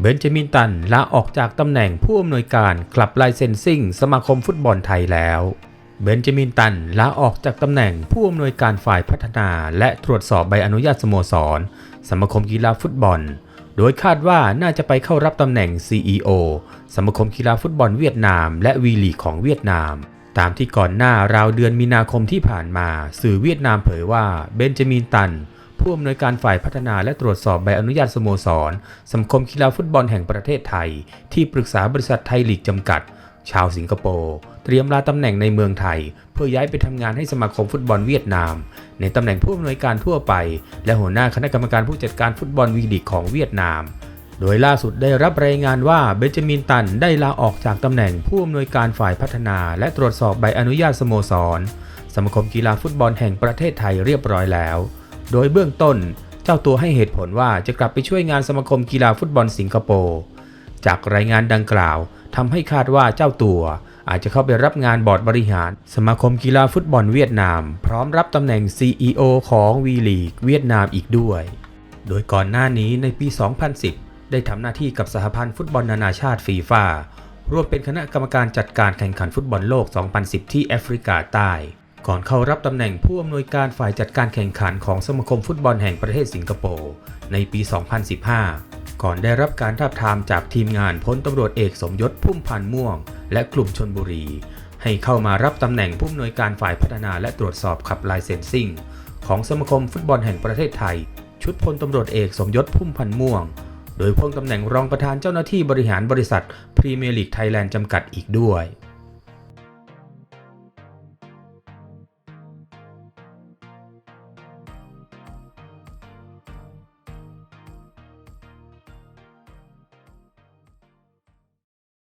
เบนจามินตันลาออกจากตำแหน่งผู้อำนวยการคลับไลเซนซิ่งสมาคมฟุตบอลไทยแล้ว เบนจามินตันลาออกจากตำแหน่งผู้อำนวยการฝ่ายพัฒนาและตรวจสอบใบอนุญาตสโมสร สมาคมกีฬาฟุตบอล โดยคาดว่าน่าจะไปเข้ารับตำแหน่ง CEO สมาคมกีฬาฟุตบอลเวียดนาม และวีลีของเวียดนาม ตามที่ก่อนหน้าราวเดือนมีนาคมที่ผ่านมา สื่อเวียดนามเผยว่าเบนจามินตัน ผู้อำนวยการฝ่ายพัฒนาและตรวจสอบใบอนุญาตสโมสรสมาคมกีฬาฟุตบอลแห่งประเทศไทย ที่ปรึกษาบริษัทไทยลีกจำกัด ชาวสิงคโปร์เตรียมลาตำแหน่งในเมืองไทย เพื่อย้ายไปทำงานให้สมาคมฟุตบอลเวียดนาม ในตำแหน่งผู้อำนวยการทั่วไป และหัวหน้าคณะกรรมการผู้จัดการฟุตบอลวีลีของเวียดนาม โดยล่าสุดได้รับรายงานว่าเบนจามินตันได้ลาออกจากตำแหน่งผู้อำนวยการฝ่ายพัฒนา และตรวจสอบใบอนุญาตสโมสรสมาคมกีฬาฟุตบอลแห่งประเทศไทยเรียบร้อยแล้ว โดยเบื้องต้นเจ้าตัวให้เหตุผลว่าจะกลับไปช่วยงานสมาคมกีฬาฟุตบอลสิงคโปร์จากรายงานดังกล่าวทำให้คาดว่าเจ้าตัวอาจจะเข้าไปรับงานบอร์ดบริหาร สมาคมกีฬาฟุตบอลเวียดนาม พร้อมรับตำแหน่ง CEO ของวีลีกเวียดนามอีกด้วย โดยก่อนหน้านี้ในปี 2010 ได้ทำหน้าที่กับสหพันธ์ฟุตบอลนานาชาติฟีฟ่ารวมเป็นคณะกรรมการจัดการแข่งขันฟุตบอลโลก 2010 ที่แอฟริกาใต้ ก่อนเข้ารับตำแหน่งผู้อำนวยการฝ่ายจัดการแข่งขันของสมาคมฟุตบอลแห่งประเทศสิงคโปร์ในปี 2015 ก่อนได้รับการทาบทามจากทีมงานพลตำรวจเอกสมยศพุ่มพันธ์ม่วง และกลุ่มชนบุรี ให้เข้ามารับตำแหน่งผู้อำนวยการฝ่ายพัฒนาและตรวจสอบขับไลเซนซิ่งของสมาคมฟุตบอลแห่งประเทศไทย ชุดพลตำรวจเอกสมยศพุ่มพันธ์ม่วง โดยพ้องตำแหน่งรองประธานเจ้าหน้าที่บริหารบริษัทพรีเมียร์ลีกไทยแลนด์จำกัดอีกด้วย